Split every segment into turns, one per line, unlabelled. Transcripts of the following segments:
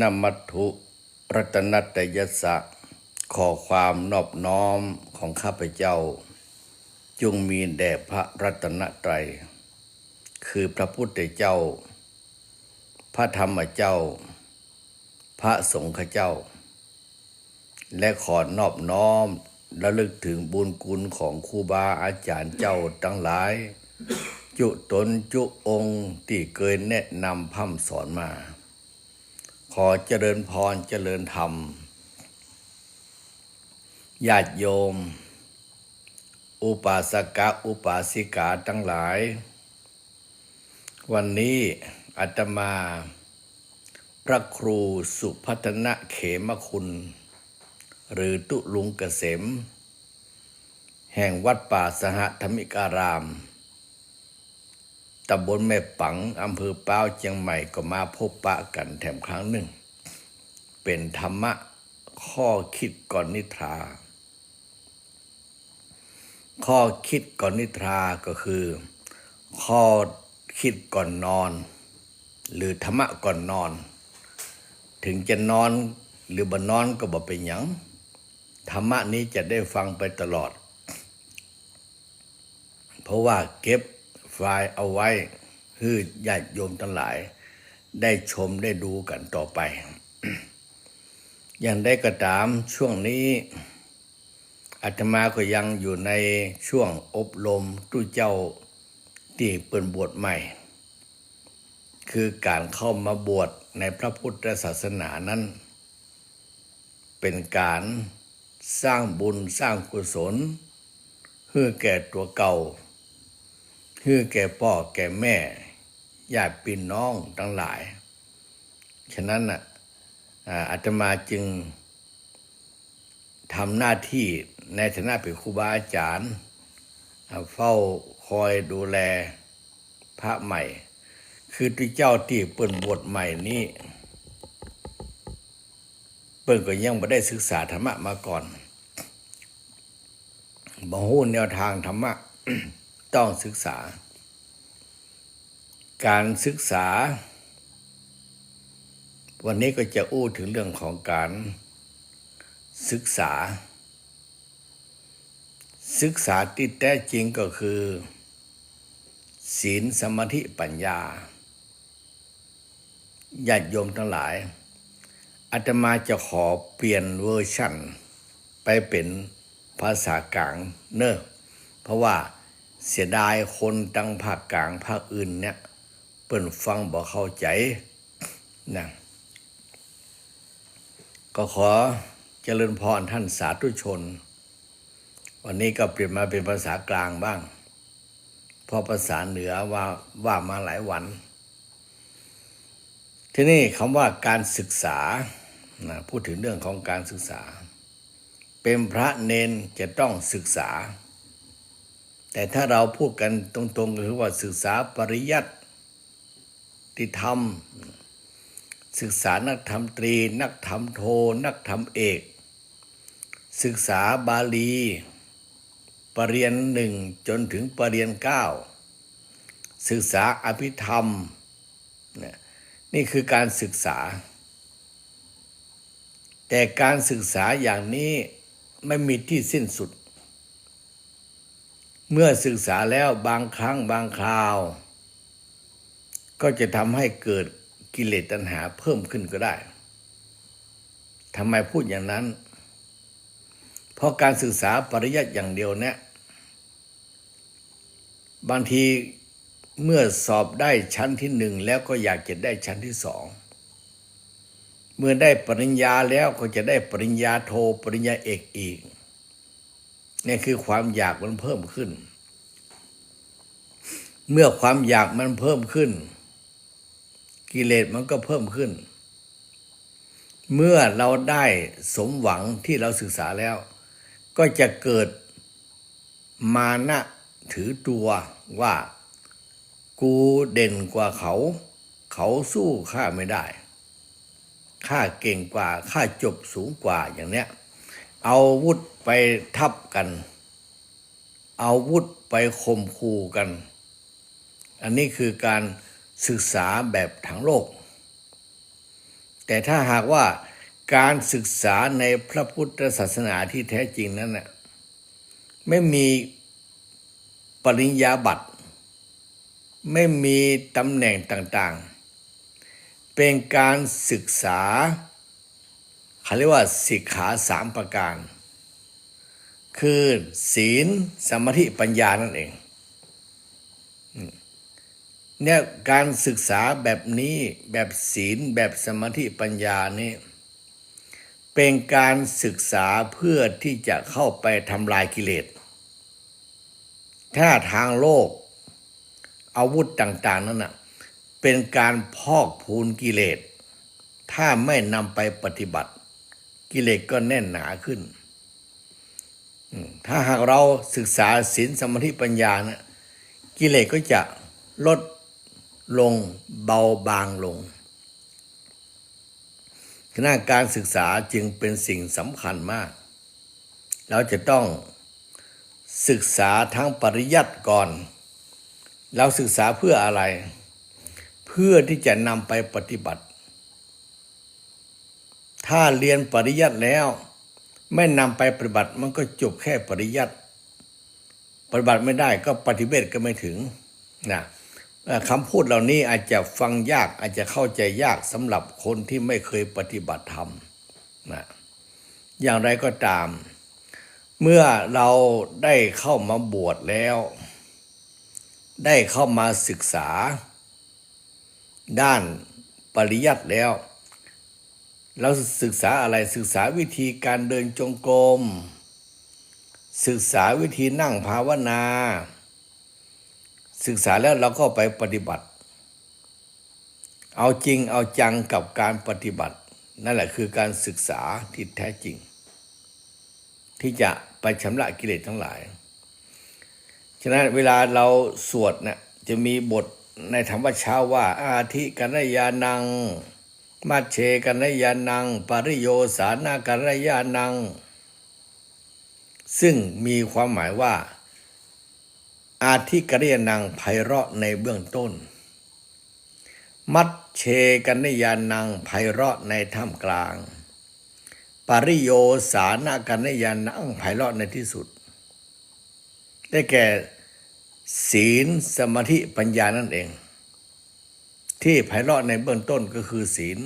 นมัตถุรัตนัตยสะขอความนอบน้อมของข้าพเจ้า จงมีแด่พระรัตนตรัย คือพระพุทธเจ้า พระธรรมเจ้า พระสงฆ์เจ้า และขอนอบน้อมระลึกถึงบุญคุณของครูบาอาจารย์เจ้าทั้งหลาย จุตนจุองค์ที่เคยแนะนำพร่ำสอนมา ขอเจริญพรเจริญธรรมญาติโยม อุปาสกะอุปาสิกาทั้งหลาย วันนี้อาตมา พระครูสุพัฒนะเขมคุณ หรือตุลุงเกษม แห่งวัดป่าสหธรรมิการาม ตำบลแม่ปังอำเภอป้าวเชียงใหม่ก็มาพบปะกันแถมครั้งหนึ่ง เป็นธรรมะข้อคิดก่อนนิทรา ข้อคิดก่อนนิทราก็คือ ข้อคิดก่อนนอน หรือธรรมะก่อนนอน ถึงจะนอนหรือบ่นอนก็บ่เป็นหยังธรรมะนี้จะได้ฟังไปตลอด เพราะว่าเก็บ ไฟล์เอาไว้ให้ญาติโยมทั้งหลาย ได้ชมได้ดูกันต่อไป อย่างได้ก็ตามช่วงนี้อาตมาก็ยังอยู่ในช่วงอบรมตู้เจ้าที่เปิดบวชใหม่ คือการเข้ามาบวชในพระพุทธศาสนานั้น เป็นการสร้างบุญสร้างกุศลเพื่อแก่ตัวเก่า เพื่อแก่พ่อแก่แม่ญาติพี่น้องทั้งหลาย ฉะนั้นน่ะอาตมาจึงทำหน้าที่ในฐานะเป็นครูบาอาจารย์ เฝ้าคอยดูแลพระใหม่ คือที่เจ้าที่เปิ่นบวชใหม่นี้ เปิ้นก็ยังไม่ได้ศึกษาธรรมะมาก่อนบ่ฮู้แนวทางธรรมะ ต้องศึกษา การศึกษา วันนี้ก็จะอู้ถึงเรื่องของการศึกษา ศึกษาที่แท้จริงก็คือ ศีลสมาธิปัญญาญาติโยมทั้งหลายอาตมาจะขอเปลี่ยนเวอร์ชั่น ไปเป็นภาษากลางเนอะเพราะว่า เสียดายคนตั้งภาคกลางภาคอื่นเนี่ยเปิ่นฟังบ่เข้าใจนะก็ขอเจริญพรท่านสาธุชน วันนี้ก็เปลี่ยนมาเป็นภาษากลางบ้างเพราะภาษาเหนือว่าว่ามาหลายวัน ที่นี้คำว่าการศึกษานะพูดถึงเรื่องของการศึกษา เป็นพระเนนจะต้องศึกษา แต่ถ้าเราพูดกันตรงๆก็คือว่าศึกษาปริยัติที่ทำศึกษานักธรรมตรี นักธรรมโท นักธรรมเอก ศึกษาบาลีปรริญญาหนึ่งจนถึงปรริญญาเก้าศึกษาอภิธรรมนี่คือการศึกษา แต่การศึกษาอย่างนี้ไม่มีที่สิ้นสุด เมื่อศึกษาแล้วบางครั้งบางคราว ก็จะทำให้เกิดกิเลสตัณหาเพิ่มขึ้นก็ได้ทำไมพูดอย่างนั้น เพราะการศึกษาปริยัติอย่างเดียวเนี่ย บางทีเมื่อสอบได้ชั้นที่หนึ่งแล้วก็อยากจะได้ชั้นที่สอง เมื่อได้ปริญญาแล้วก็จะได้ปริญญาโทปริญญาเอกอีก นี่คือความอยากมันเพิ่มขึ้น เมื่อความอยากมันเพิ่มขึ้น กิเลสมันก็เพิ่มขึ้น เมื่อเราได้สมหวังที่เราศึกษาแล้ว ก็จะเกิดมานะถือตัวว่า กูเด่นกว่าเขา เขาสู้ข้าไม่ได้ข้าเก่งกว่าข้าจบสูงกว่าอย่างเนี้ย เอาวุธไปทับกัน เอาวุธไปข่มขู่กัน อันนี้คือการศึกษาแบบทางโลก แต่ถ้าหากว่าการศึกษาในพระพุทธศาสนาที่แท้จริงนั้นน่ะไม่มีปริญญาบัตร ไม่มีตำแหน่งต่างๆ เป็นการศึกษา เขาเรียกว่าสิกขาสามประการ คือศีลสมาธิปัญญานั่นเองเนี่ยการศึกษาแบบนี้แบบศีลแบบสมาธิปัญญานี่เป็นการศึกษาเพื่อที่จะเข้าไปทำลายกิเลส ถ้าทางโลก อาวุธต่าง ๆ นั้นนะเป็นการพอกพูนกิเลส ถ้าไม่นำไปปฏิบัติ กิเลสก็แน่นหนาขึ้น ถ้าหากเราศึกษาศีลสมาธิปัญญานะกิเลสก็จะลดลงเบาบางลงคณะการศึกษาจึงเป็นสิ่งสำคัญมาก เราจะต้องศึกษาทั้งปริยัติก่อน เราศึกษาเพื่ออะไร เพื่อที่จะนำไปปฏิบัติ ถ้าเรียนปริยัติแล้ว ไม่นำไปปฏิบัติมันก็จบแค่ปริยัติ ปฏิบัติไม่ได้ก็ปฏิเวทก็ไม่ถึงนะคำพูดเหล่านี้อาจจะฟังยากอาจจะเข้าใจยากสำหรับคนที่ไม่เคยปฏิบัติธรรมนะอย่างไรก็ตาม เมื่อเราได้เข้ามาบวชแล้ว ได้เข้ามาศึกษา ด้านปริยัติแล้ว เราศึกษาอะไรศึกษาวิธีการเดินจงกรม ศึกษาวิธีนั่งภาวนา ศึกษาแล้วเราก็ไปปฏิบัติ เอาจริงเอาจังกับการปฏิบัติ นั่นแหละคือการศึกษาที่แท้จริง ที่จะไปชำระกิเลสทั้งหลาย ฉะนั้นเวลาเราสวดเนะ่ยจะมีบทในธรรมวัชาว่าอาทิกัญญาณัง มัชเชกัญญาณัง ปริโยสานากัญญาณัง ซึ่งมีความหมายว่า อาทิกริยนังไพเราะในเบื้องต้น มัดเชกันนยานังไพเราะในท่ามกลาง ปริโยสานากันนยานังไพเราะในที่สุด ได้แก่ศีลสมาธิปัญญานั่นเอง ที่ไพเราะในเบื้องต้นก็คือศีล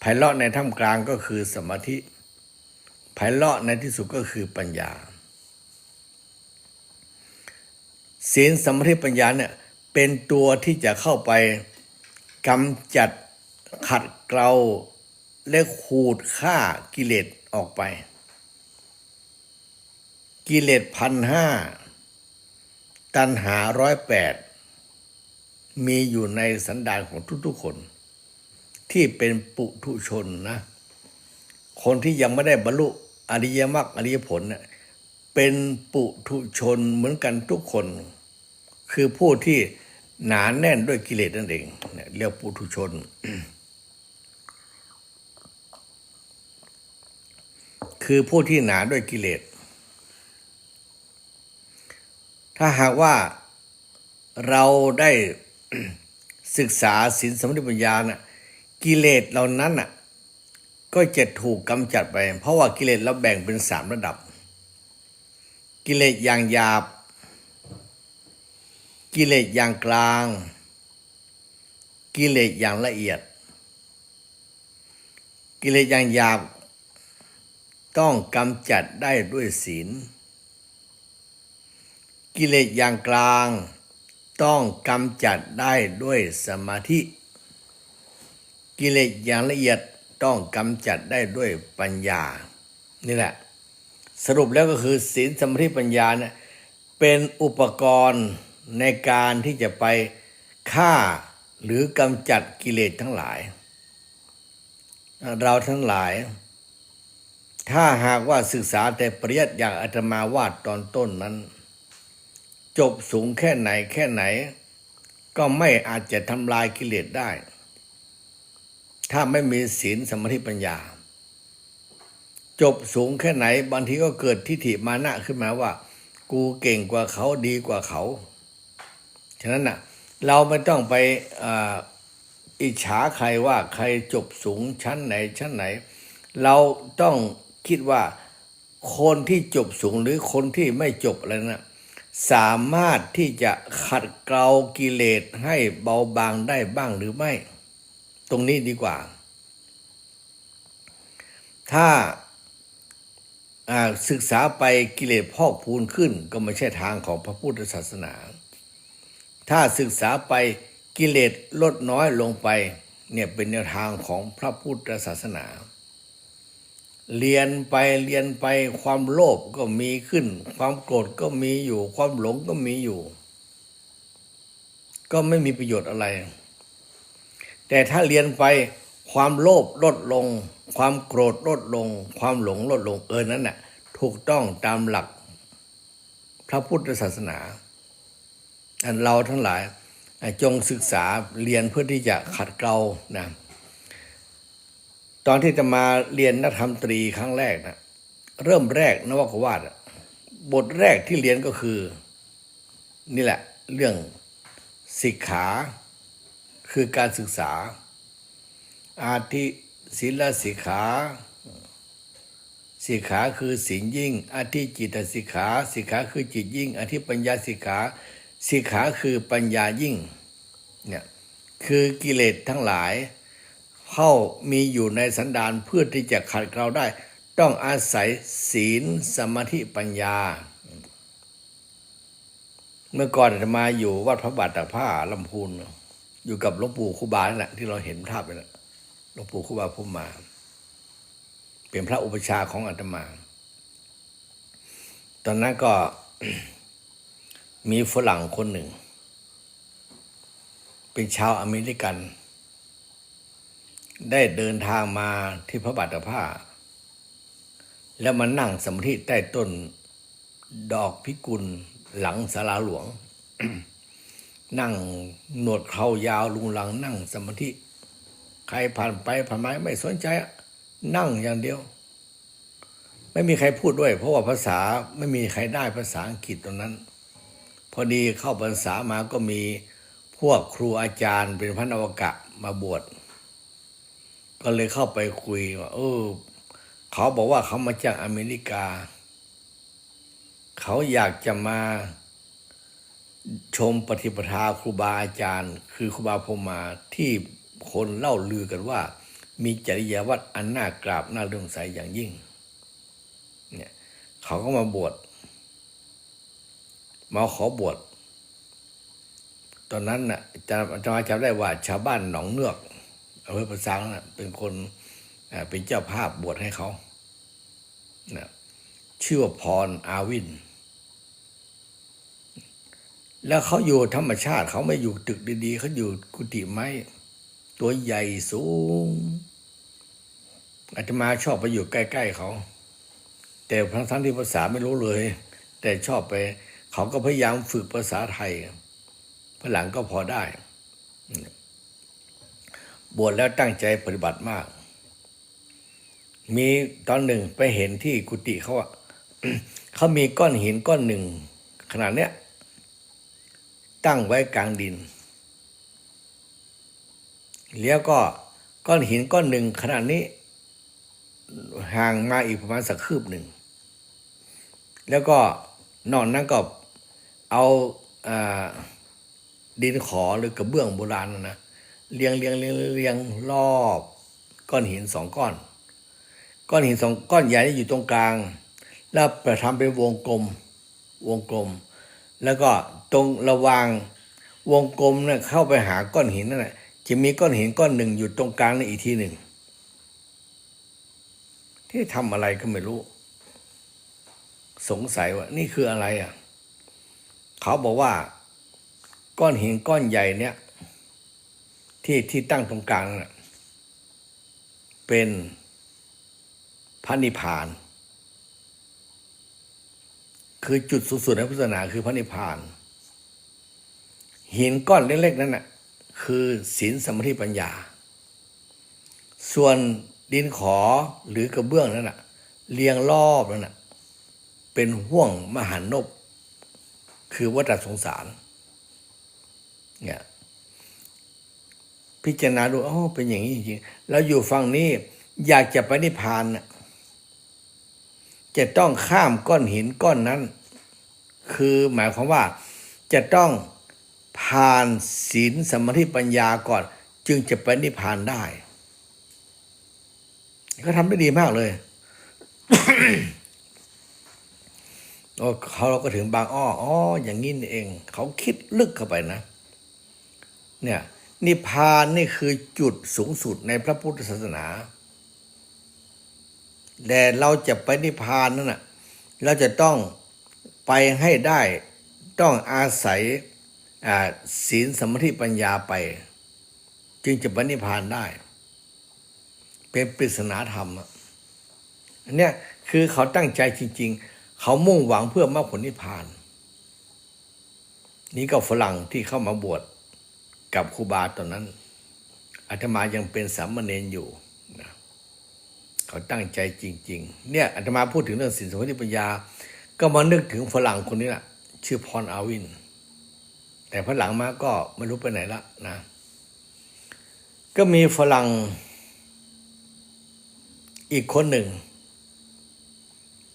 ไพเราะในท่ามกลางก็คือสมาธิไพเราะในที่สุดก็คือปัญญา ศีลสมาธิปัญญาเนี่ยเป็นตัวที่จะเข้าไปกำจัดขัดเกลาและขูดฆ่ากิเลสออกไป กิเลสพันห้าตัณหาร้อยแปด มีอยู่ในสันดานของทุกๆคน ที่เป็นปุถุชนนะ คนที่ยังไม่ได้บรรลุอริยมรรคอริยผลเนี่ยเป็นปุถุชนเหมือนกันทุกคน คือผู้ที่หนานแน่นด้วยกิเลสนั่นเองเรียกปุถุชน คือผู้ที่หนาด้วยกิเลส ถ้าหากว่าเราได้ ศึกษาศีลสมาธิปัญญานะ่ะกิเลสเหล่านั้นน่ะก็จะถูกกำจัดไป เพราะว่ากิเลสเราแบ่งเป็นสามระดับ กิเลสอย่างหยาบ กิเลสอย่างกลาง กิเลสอย่างละเอียด กิเลสอย่างหยาบ ต้องกำจัดได้ด้วยศีล กิเลสอย่างกลาง ต้องกำจัดได้ด้วยสมาธิ กิเลสอย่างละเอียดต้องกำจัดได้ด้วยปัญญา นี่แหละ สรุปแล้วก็คือศีลสมาธิปัญญาเนี่ยเป็นอุปกรณ์ในการที่จะไปฆ่าหรือกำจัดกิเลสทั้งหลาย เราทั้งหลาย ถ้าหากว่าศึกษาแต่ปริยัติอย่างอาตมาวาดตอนต้นนั้น จบสูงแค่ไหนแค่ไหน ก็ไม่อาจจะทำลายกิเลสได้ ถ้าไม่มีศีลสมาธิปัญญา จบสูงแค่ไหน บางทีก็เกิดทิฏฐิมานะขึ้นมาว่า กูเก่งกว่าเขาดีกว่าเขา ฉะนั้นน่ะ เราไม่ต้องไปอิจฉาใครว่าใครจบสูงชั้นไหนชั้นไหน เราต้องคิดว่าคนที่จบสูงหรือคนที่ไม่จบอะไรน่ะ สามารถที่จะขัดเกลากิเลสให้เบาบางได้บ้างหรือไม่ ตรงนี้ดีกว่า ถ้าศึกษาไปกิเลสพอกพูนขึ้น ก็ไม่ใช่ทางของพระพุทธศาสนา ถ้าศึกษาไปกิเลสลดน้อยลงไปเนี่ยเป็นแนวทางของพระพุทธศาสนา เรียนไปเรียนไปความโลภก็มีขึ้น ความโกรธก็มีอยู่ ความหลงก็มีอยู่ ก็ไม่มีประโยชน์อะไร แต่ถ้าเรียนไปความโลภลดลง ความโกรธลดลง ความหลงลดลงเออนั้นน่ะถูกต้องตามหลัก พระพุทธศาสนาอันเราทั้งหลายจงศึกษาเรียนเพื่อที่จะขัดเกลานะ ตอนที่จะมาเรียนนักธรรมตรีครั้งแรกนะเริ่มแรกนวกวาดบทแรกที่เรียนก็คือ นี่แหละ เรื่องสิกขา คือการศึกษา อาทิศีลสิกขาสิกขาคือศีลยิ่งอาทิจิตสิกขาสิกขาคือจิตยิ่งอาทิปัญญาสิกขาสิกขาคือปัญญายิ่งเนี่ยคือกิเลสทั้งหลาย เข้ามีอยู่ในสันดานเพื่อที่จะขัดเกลาได้ ต้องอาศัยศีลสมาธิปัญญา เมื่อก่อนอาตมาอยู่วัดพระบาทตากผ้าลำพูน อยู่กับหลวงปู่ครูบานั่นแหละที่เราเห็นภาพไปแล้วหลวงปู่ครูบาพุ่มมา เป็นพระอุปชาของอาตมา ตอนนั้นก็มีฝรั่งคนหนึ่ง เป็นชาวอเมริกัน ได้เดินทางมาที่พระบาทตากผ้า แล้วมานั่งสมาธิใต้ต้นดอกพิกุลหลังศาลาหลวง นั่งหนวดเขายาวลุงหลังนั่งสมาธิใครผ่านไปผ่านมาไม่สนใจ นั่งอย่างเดียว ไม่มีใครพูดด้วย เพราะว่าภาษาไม่มีใครได้ภาษาอังกฤษตรงนั้น พอดีเข้าพรรษามาก็มีพวกครูอาจารย์เป็นพระนวกะมาบวช ก็เลยเข้าไปคุยว่าเออ เขาบอกว่าเขามาจากอเมริกา เขาอยากจะมาชมปฏิปทาครูบาอาจารย์ คือครูบาพมาที่คนเล่าลือกันว่า มีจริยวัตรอันน่ากราบน่าเลื่อมใสอย่างยิ่ง เนี่ยเขาก็มาบวชมาขอบวชตอนนั้นน่ะจะจะมาจำได้ว่าชาวบ้านหนองเนือก อำเภอประสังน่ะเป็นคนเป็นเจ้าภาพบวชให้เขานะชื่อว่าพรอาวิน แล้วเขาอยู่ธรรมชาติ เขาไม่อยู่ตึกดีๆเขาอยู่กุฏิไม้ ตัวใหญ่สูงอาตมาชอบไปอยู่ใกล้ ๆเขา แต่ทั้งทั้งที่ภาษาไม่รู้เลย แต่ชอบไป เขาก็พยายามฝึกภาษาไทยพหลังก็พอได้ บวชแล้วตั้งใจปฏิบัติมาก มีตอนหนึ่งไปเห็นที่กุฏิเขาอะเขามีก้อนหินก้อนหนึ่ง ขนาดเนี้ย ตั้งไว้กลางดิน แล้วก็ก้อนหินก้อนหนึ่งขนาดนี้ ห่างมาอีกประมาณสักคืบหนึ่ง แล้วก็นอกนั้นก็เอาอาดินขอหรือกระเบื้องโบราณนะ เรียงเรียงเรียงเรียงรอบก้อนหินสองก้อน ก้อนหินสองก้อนใหญ่นี่อยู่ตรงกลาง แล้วประทำเป็นวงกลมวงกลม แล้วก็ตรงระหว่างวงกลมเนี่ยเข้าไปหาก้อนหินนั่นแหละจะมีก้อนหินก้อนหนึ่งอยู่ตรงกลางในอีกทีหนึ่ง ที่ทำอะไรก็ไม่รู้ สงสัยว่า นี่คืออะไรอะ เขาบอกว่า ก้อนหินก้อนใหญ่เนี่ย ที่ที่ตั้งตรงกลางน่ะเป็นพระนิพพาน คือจุดสูงสุดในพุทธศาสนาคือพระนิพพาน หินก้อนเล็กๆนั่นน่ะคือศีลสมาธิปัญญา ส่วนดินขอหรือกระเบื้องนั่นน่ะเรียงรอบนั่นน่ะเป็นห่วงมหานพคือวัฏสงสารเนี่ย พิจารณาดูอ๋อเป็นอย่างนี้จริงๆแล้วอยู่ฝั่งนี้อยากจะไปนิพพานน่ะจะต้องข้ามก้อนหินก้อนนั้น คือหมายความว่า จะต้องผ่านศีลสมาธิปัญญาก่อน จึงจะไปนิพพานได้ ก็ทำได้ดีมากเลยโอ้เขาเราก็ถึงบางอ้ออ๋ออย่างนี้เอง เขาคิดลึกเข้าไปนะ เนี่ย นิพพานนี่คือจุดสูงสุดในพระพุทธศาสนา แต่เราจะไปนิพพานนั่นน่ะเราจะต้องไปให้ได้ต้องอาศัยศีลสมาธิปัญญาไป จึงจะไปนิพพานได้ เป็นปริศนาธรรมอะอันเนี้ยคือเขาตั้งใจจริง ๆ เขามุ่งหวังเพื่อมรรคผลนิพพาน นี่ก็ฝรั่งที่เข้ามาบวช กับครูบาตอนนั้นอาตมายังเป็นสามเณรอยู่นะเขาตั้งใจจริง ๆ เนี่ยอาตมาพูดถึงเรื่องศีลสมาธิปัญญา ก็มานึกถึงฝรั่งคนนี้แหละชื่อพรอาวิน แต่พอหลังมาก็ไม่รู้ไปไหนละนะ ก็มีฝรั่งอีกคนหนึ่ง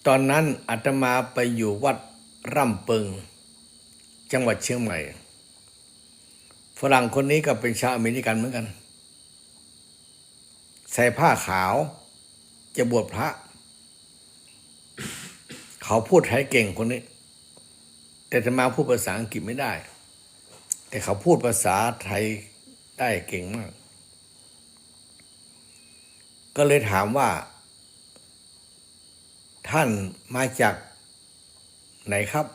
ตอนนั้นอาตมาไปอยู่วัดร่ำเปิงจังหวัดเชียงใหม่ ฝรั่งคนนี้ก็เป็นชาวอเมริกันเหมือนกัน ใส่ผ้าขาว จะบวชพระ เขาพูดไทยเก่งคนนี้ แต่อาตมาพูดภาษาอังกฤษไม่ได้ แต่เขาพูดภาษาไทยได้เก่งมาก ก็เลยถามว่า ท่านมาจากไหนครับ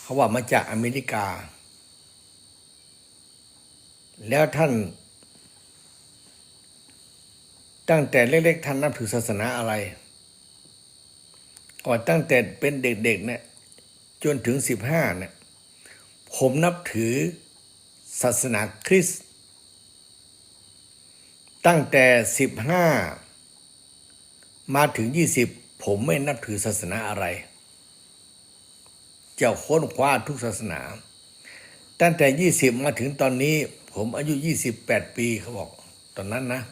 เขาว่ามาจากอเมริกา แล้วท่าน ตั้งแต่เล็กๆท่านนับถือศาสนาอะไรก่อนตั้งแต่เป็นเด็กๆเนี่ยจนถึงสิบห้าเนี่ยผมนับถือศาสนาคริสต์ตั้งแต่สิบห้ามาถึงยี่สิบผมไม่นับถือศาสนาอะไร จะค้นคว้าทุกศาสนา ตั้งแต่ยี่สิบมาถึงตอนนี้ ผมอายุยี่สิบแปดปีเขาบอก ตอนนั้นนะ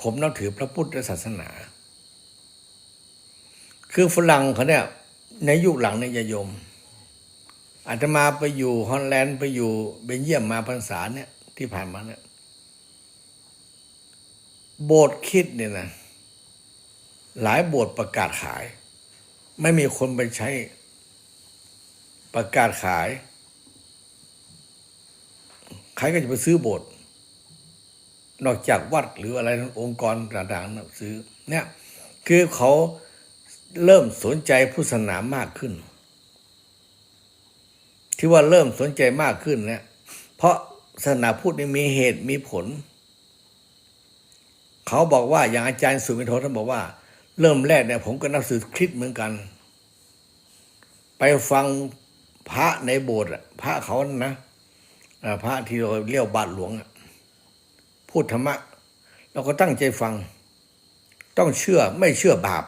ผมนับถือพระพุทธศาสนา คือฝรั่งเขาเนี่ย ในยุคหลังเนี่ยยมอาตมาไปอยู่ฮอลแลนด์ไปอยู่เบนเยียมมาพรรษาเนี่ยที่ผ่านมาเนี่ยโบสถ์คิดเนี่ยนะหลายโบสถ์ประกาศขาย ไม่มีคนไปใช้ประกาศขาย ใครก็จะไปซื้อโบสถ์นอกจากวัดหรืออะไรองค์กรต่างๆนะซื้อเนี่ยคือเขาเริ่มสนใจพุทธศาสนามากขึ้น ที่ว่าเริ่มสนใจมากขึ้นเนี่ยเพราะศาสนาพุทธนี่มีเหตุมีผล เขาบอกว่าอย่างอาจารย์สุมิโทท่านบอกว่า เริ่มแรกเนี่ยผมก็นับถือคริสเหมือนกัน ไปฟังพระในโบสถ์พระเขานะอ่า พระที่เราเรียกบาทหลวง พูดธรรมะ เราก็ตั้งใจฟัง ต้องเชื่อไม่เชื่อบาป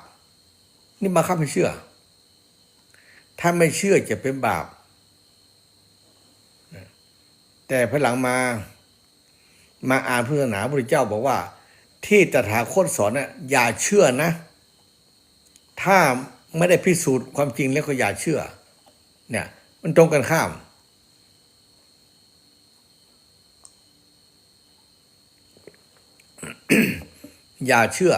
นี่มาคับให้เชื่อ ถ้าไม่เชื่อจะเป็นบาป แต่ภายหลังมามาอ่านพุทธศาสนาพระเจ้าบอกว่า ที่ตถาคตสอนน่ะอย่าเชื่อนะ ถ้าไม่ได้พิสูจน์ความจริงแล้วก็อย่าเชื่อ เนี่ย มันตรงกันข้าม อย่าเชื่อ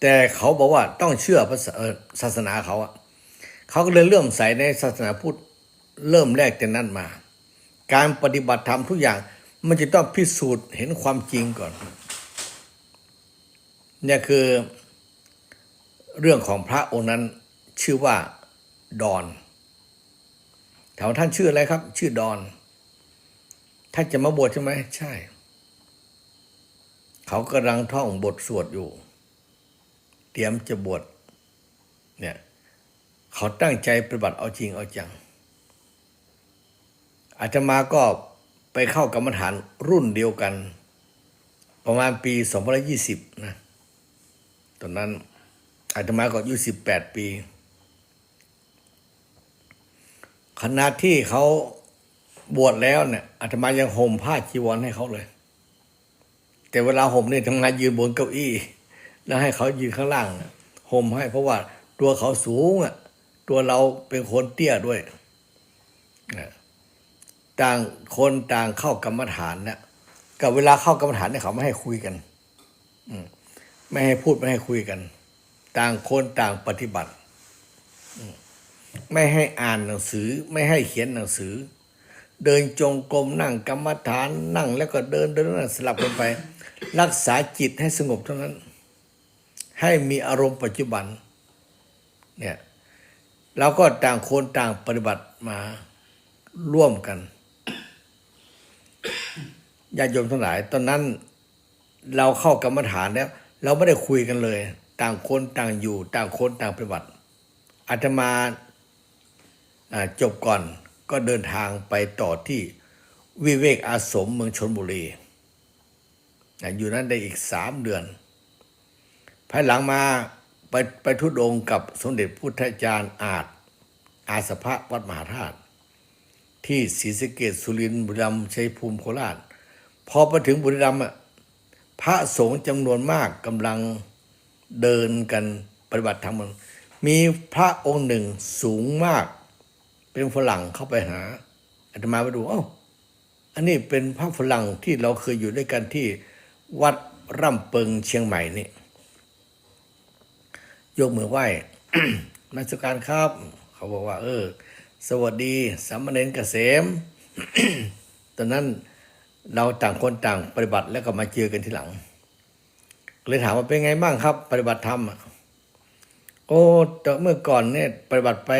แต่เขาบอกว่าต้องเชื่อพระศาสนาเขาอะเขาก็เลยเริ่มใส่ในศาสนาพุทธเริ่มแรกแต่นั้นมา การปฏิบัติธรรมทุกอย่างมันจะต้องพิสูจน์เห็นความจริงก่อน เนี่ยคือเรื่องของพระองค์นั้นชื่อว่าดอนแถวท่านชื่ออะไรครับ ชื่อดอน ท่านจะมาบวชใช่ไหม ใช่ เขากำลังท่องบทสวดอยู่ เตรียมจะบวชเนี่ยเขาตั้งใจปฏิบัติเอาจริงเอาจัง อาตมาก็ไปเข้ากรรมฐานรุ่นเดียวกัน ประมาณปี2020นะตอนนั้นอาตมาก็อายุ18 ปี ขณะที่เขาบวชแล้วเนี่ยอาตมายังห่มผ้าจีวรให้เขาเลย แต่เวลาห่มเนี่ยทำงานยืนบนเก้าอี้ แล้วให้เขายืนข้างล่างห่มให้ เพราะว่าตัวเขาสูงอะ ตัวเราเป็นคนเตี้ยด้วยนะต่างคนต่างเข้ากรรมฐานเนี่ยกับเวลาเข้ากรรมฐานเนี่ยเขาไม่ให้คุยกันอไม่ให้พูดไม่ให้คุยกัน ต่างคนต่างปฏิบัติไม่ให้อ่านหนังสือ ไม่ให้เขียนหนังสือ เดินจงกรมนั่งกรรมฐานนั่งแล้วก็เดินเดินสลับกันไป รักษาจิตให้สงบเท่านั้น ให้มีอารมณ์ปัจจุบันเนี่ยเราก็ต่างคนต่างปฏิบัติมาร่วมกันญาติโยมทั้งหลาย ตอนนั้นเราเข้ากรรมฐานแล้ว เราไม่ได้คุยกันเลย ต่างคนต่างอยู่ ต่างคนต่างปฏิบัติอาตมาอ่าจบก่อนก็เดินทางไปต่อที่วิเวกอาสมเมืองชนบุรี อยู่นั้นได้อีกสามเดือน ภายหลังมาไปไปทุดงกับสมเด็จพุทธาจารย์อาจ อาสภะวัดมหาธาตุที่ศรีสะเกดสุรินทร์บุรีรัมย์ชัยภูมิโคราช พอไปถึงบุรีรัมย์พระสงฆ์จำนวนมากกำลังเดินกันปฏิบัติธรรมมีพระองค์หนึ่งสูงมาก เป็นฝรั่งเข้าไปหาอาตมาไปดูเอ้าอันนี้เป็นพระฝรั่งที่เราเคยอยู่ด้วยกันที่ วัดร่ำเปิงเชียงใหม่นี่ยกมือไหว้นักสการครับ เขาบอกว่า เออ สวัสดีสามเณรเกษม ตอนนั้นเราต่างคนต่างปฏิบัติแล้วก็มาเจอกันทีหลัง เลยถามว่าเป็นไงบ้างครับ ปฏิบัติธรรมอะโอ้แต่เมื่อก่อนเนี่ยปฏิบัติไป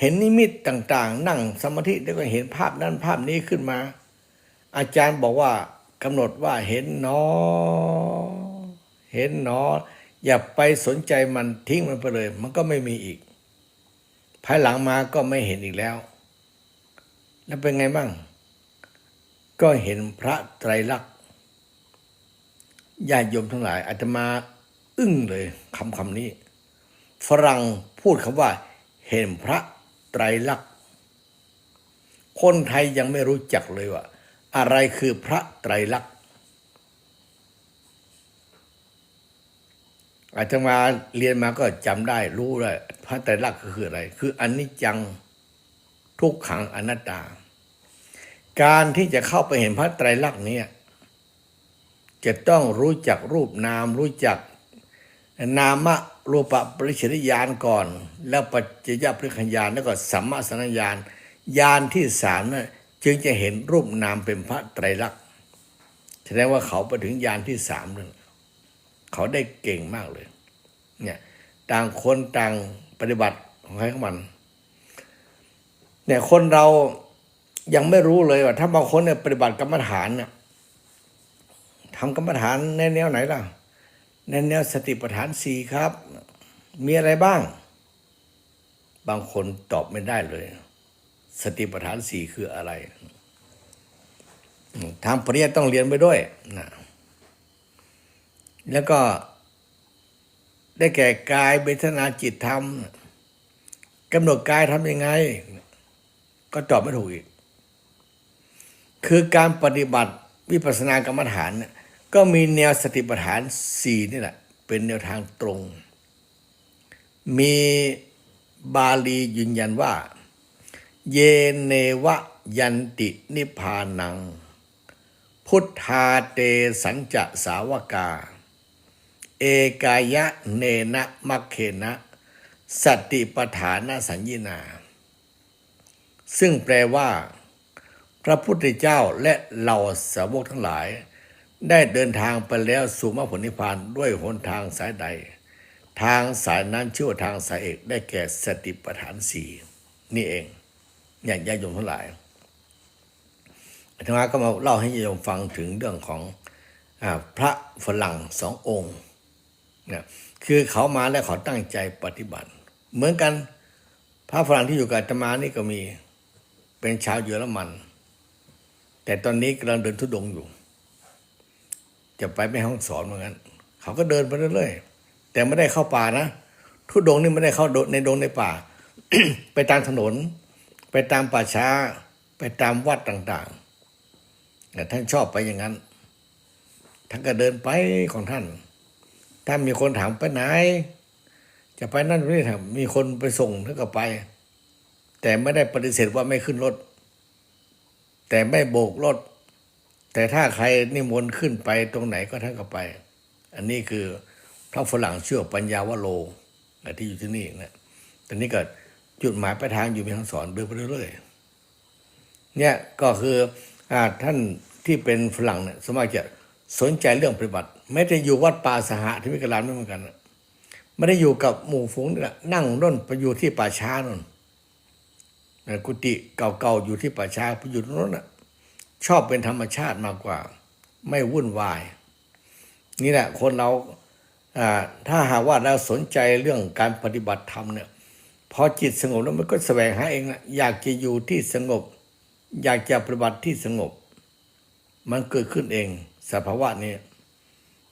เห็นนิมิตต่าง ๆ นั่งสมาธิแล้วก็เห็นภาพนั้นภาพนี้ขึ้นมา อาจารย์บอกว่า กำหนดว่าเห็นหนอ เห็นหนอ อย่าไปสนใจมันทิ้งมันไปเลย มันก็ไม่มีอีก ภายหลังมาก็ไม่เห็นอีกแล้ว แล้วเป็นไงบ้าง ก็เห็นพระไตรลักษณ์ญาติโยมทั้งหลายอาตมาอึ้งเลยคำคำนี้ ฝรั่งพูดคำว่า เห็นพระไตรลักษณ์คนไทยยังไม่รู้จักเลยว่า อะไรคือพระไตรลักษณ์อาตมาเรียนมาก็จำได้รู้เลยพระไตรลักษณ์คืออะไร คืออนิจจังทุกขังอนัตตา การที่จะเข้าไปเห็นพระไตรลักษณ์เนี้จะต้องรู้จักรูปนามรู้จักนามะรูปะปริชนิญาณก่อน แล้วปัจจยปริคัญญาณแล้วก็สัมมาสัญญาณญาณที่สามนะ จึงจะเห็นรูปนามเป็นพระไตรลักษณ์แสดงว่าเขาไปถึงญาณที่สามแล้วเขาได้เก่งมากเลย เนี่ยต่างคนต่างปฏิบัติของใครของมัน เนี่ยคนเรายังไม่รู้เลยว่า ถ้าบางคนเนี่ยปฏิบัติกรรมฐานเนี่ยทำกรรมฐานในแนวไหนล่ะในแนวสติปัฏฐานสี่ครับ มีอะไรบ้าง บางคนตอบไม่ได้เลย สติปัฏฐานสี่คืออะไรทางปริยัติต้องเรียนไปด้วยนะแล้วก็ได้แก่กายเวทนาจิตธรรมกำหนดกายทำยังไง ก็ตอบไม่ถูกอีก คือการปฏิบัติวิปัสสนากรรมฐานเนี่ยก็มีแนวสติปัฏฐานสี่นี่แหละ เป็นแนวทางตรง มีบาลียืนยันว่า เยเนวะยันตินิพานัง พุทธาเตสัญจะสาวกา เอกายะเนนะมัคเคนะสติปฐานสัญญินา ซึ่งแปลว่า พระพุทธเจ้าและเหล่าสาวกทั้งหลาย ได้เดินทางไปแล้วสู่มรรคผลนิพพานด้วยหนทางสายใด ทางสายนั้นชื่อว่าทางสายเอกได้แก่สติปัฏฐานสี่นี่เอง อย่างญาติโยมทั้งหลายอาตมาก็มาเล่าให้ญาติโยมฟังถึงเรื่องของอพระฝรั่งสององค์นะคือเขามาแล้วเขาตั้งใจปฏิบัติ เหมือนกันพระฝรั่งที่อยู่กับอาตมานี่ก็มีเป็นชาวเยอรมัน แต่ตอนนี้กำลังเดินทุดงค์อยู่ จะไปไม่ห้องสอนเหมือนกันเขาก็เดินไปเรื่อยๆแต่ไม่ได้เข้าป่านะทุดงค์นี่ไม่ได้เข้าในดงในป่า ไปตามถนน ไปตามป่าช้า ไปตามวัดต่างๆแต่ท่านชอบไปอย่างนั้น ท่านก็เดินไปของท่าน ถ้ามีคนถามไปไหน จะไปนั่นไม่ได้ถามมีคนไปส่งท่านก็ไป แต่ไม่ได้ปฏิเสธว่าไม่ขึ้นรถ แต่ไม่โบกรถ แต่ถ้าใครนิมนต์ขึ้นไปตรงไหนก็ท่านก็ไป อันนี้คือพระฝรั่งเชื่อปัญญาวโรที่อยู่ที่นี่นะตอนนี้ก็ จุดหมายปลายทางอยู่มีทางสอนเดินไปเรื่อยๆเนี่ยก็คืออาท่านที่เป็นฝรั่งเนี่ยสวนมากจะสนใจเรื่องปฏิบัติไม่ได้อยู่วัดป่าสหะที่มิกลานไม่เหมือนกันไม่ได้อยู่กับหมู่ฝูงนี่แหละนั่งร่นไปอยู่ที่ป่าช้านั่นกุฏิเก่าๆอยู่ที่ป่าช้าไปอยู่ตรงนั้นนะชอบเป็นธรรมชาติมากกว่า ไม่วุ่นวาย นี่แหละคนเราถ้าหากว่าเราสนใจเรื่องการปฏิบัติธรรมเนี่ย พอจิตสงบแล้วมันก็แสวงหาเองนะอยากจะอยู่ที่สงบ อยากจะปฏิบัติที่สงบ มันเกิดขึ้นเองสภาวะนี้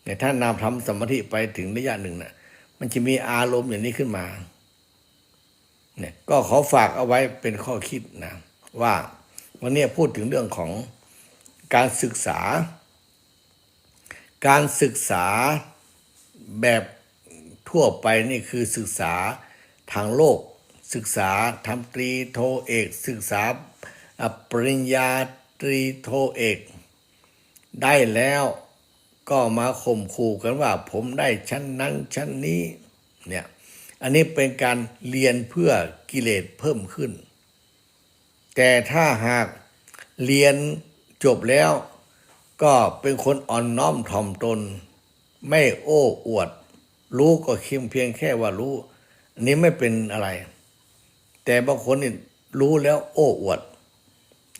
เนี่ยถ้านามทำสมาธิไปถึงระยะหนึ่งนะมันจะมีอารมณ์อย่างนี้ขึ้นมาเนี่ยก็ขอฝากเอาไว้เป็นข้อคิดนะว่าวันนี้พูดถึงเรื่องของการศึกษา การศึกษาแบบทั่วไปนี่คือศึกษา ทางโลก ศึกษาทำตรีโทเอก ศึกษาปริญญาตรีโทเอก ได้แล้วก็มาข่มขู่กันว่า ผมได้ชั้นนั้นชั้นนี้เนี่ยอันนี้เป็นการเรียนเพื่อกิเลสเพิ่มขึ้น แต่ถ้าหากเรียนจบแล้ว ก็เป็นคนอ่อนน้อมถ่อมตน ไม่โอ้อวด รู้ก็เพียงเพียงแค่ว่ารู้ นี้ไม่เป็นอะไร แต่บางคนนี่รู้แล้วโอ้อวด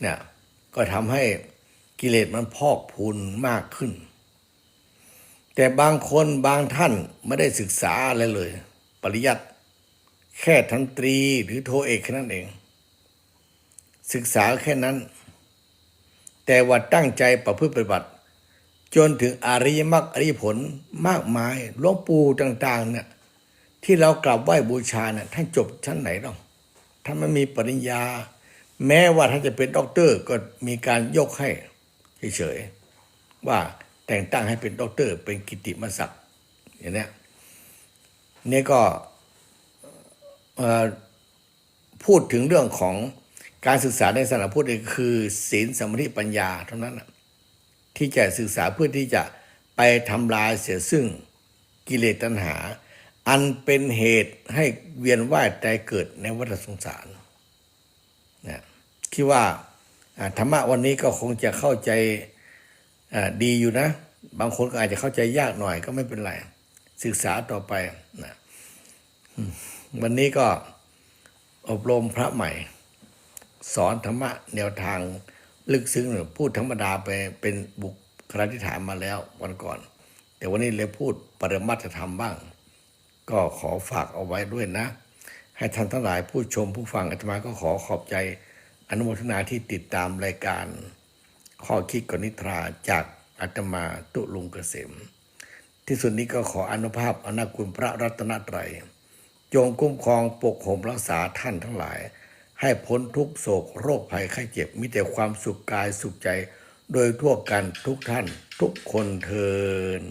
เนี่ยก็ทำให้กิเลสมันพอกพูนมากขึ้น แต่บางคนบางท่านไม่ได้ศึกษาอะไรเลย ปริยัติแค่ทันตรีหรือโทเอกแค่นั้นเอง ศึกษาแค่นั้น แต่ว่าตั้งใจประพฤติปฏิบัติ จนถึงอริยมรรคอริยผลมากมายหลวงปู่ต่าง ๆ เนี่ย ที่เรากราบไหว้บูชาเนี่ยท่านจบชั้นไหนหรอกท่านไม่มีปริญญา แม้ว่าท่านจะเป็นด็อกเตอร์ก็มีการยกให้เฉยๆว่าแต่งตั้งให้เป็นด็อกเตอร์ เป็นกิตติมศักดิ์อย่างนี้นี่ก็พูดถึงเรื่องของการศึกษาในศาสนาพุทธนี่คือศีลสมาธิปัญญาเท่านั้นนะที่จะศึกษาเพื่อที่จะไปทำลายเสียซึ่งกิเลสตัณหา อันเป็นเหตุให้เวียนว่ายตายเกิดในวัฏสงสารนะคิดว่าธรรมะวันนี้ก็คงจะเข้าใจดีอยู่นะ บางคนก็อาจจะเข้าใจยากหน่อยก็ไม่เป็นไร ศึกษาต่อไปนะวันนี้ก็อบรมพระใหม่ สอนธรรมะแนวทางลึกซึ้งหรือพูดธรรมดาไปเป็นบุคลาธิฐานมาแล้ววันก่อน แต่วันนี้เลยพูดปรมัตถธรรมบ้าง ก็ขอฝากเอาไว้ด้วยนะ ให้ท่านทั้งหลายผู้ชมผู้ฟังอาตมาก็ขอขอบใจอนุโมทนาที่ติดตามรายการ ข้อคิดกนิทราจากอาตมาตุลุงเกษม ที่สุดนี้ก็ขออนุภาพอนาคุณพระรัตนตรัยจงคุ้มครองปกห่มรักษาท่านทั้งหลาย ให้พ้นทุกโศกโรคภัยไข้เจ็บ มีแต่ความสุขกายสุขใจ โดยทั่วกันทุกท่านทุกคนเทิน